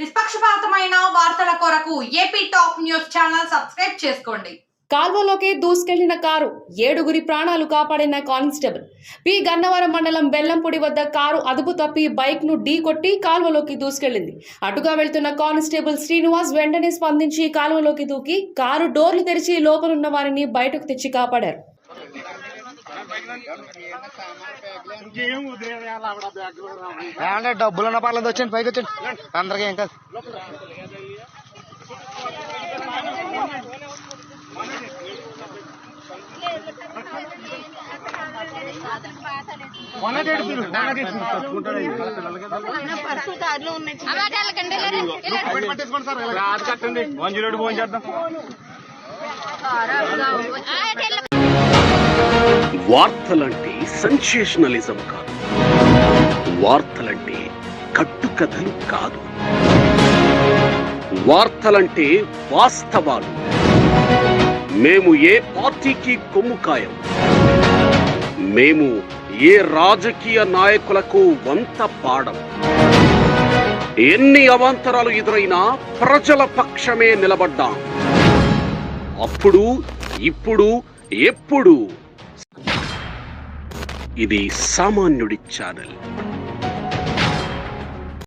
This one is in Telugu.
నిష్పక్షపాతమైన వార్తల కొరకు AP top news channel subscribe చేసుకోండి. కాల్వలోకి దూసుకెళ్ళిన కారు ఏడుగురి ప్రాణాలు కాపాడిన కానిస్టేబుల్. పి. గన్నవరం మండలం బెల్లంపూడి వద్ద కారు అదుపు తప్పి బైక్ను ఢీ కొట్టి కాల్వలోకి దూసుకెళ్ళింది అటుగా వెళ్తున్న కానిస్టేబుల్ శ్రీనివాస్ వెంటనే స్పందించి కాల్వలోకి దూకి కారు డోర్లు తెరిచి లోపలున్న వారిని బయటకు తెచ్చి కాపాడారు. ఏమంటే డబ్బులు ఉన్న పర్లేదు వచ్చండి పైకి వచ్చండి అందరికీ ఏం కాదు. వన్ జీరో ఫోన్ చేద్దాం. వార్తలంటే సెన్సేషనలిజం కాదు. వార్తలంటే కట్టుకథలు కాదు. వార్తలంటే వాస్తవాలు. మేము ఏ పార్టీకి కొమ్ము కాయం మేము ఏ రాజకీయ నాయకులకు వంత పాడం? ఎన్ని అవాంతరాలు ఎదురైనా ప్రజల పక్షమే నిలబడ్డాం. అప్పుడు ఇప్పుడు ఎప్పుడు ఇది సామాన్యుడి ఛానల్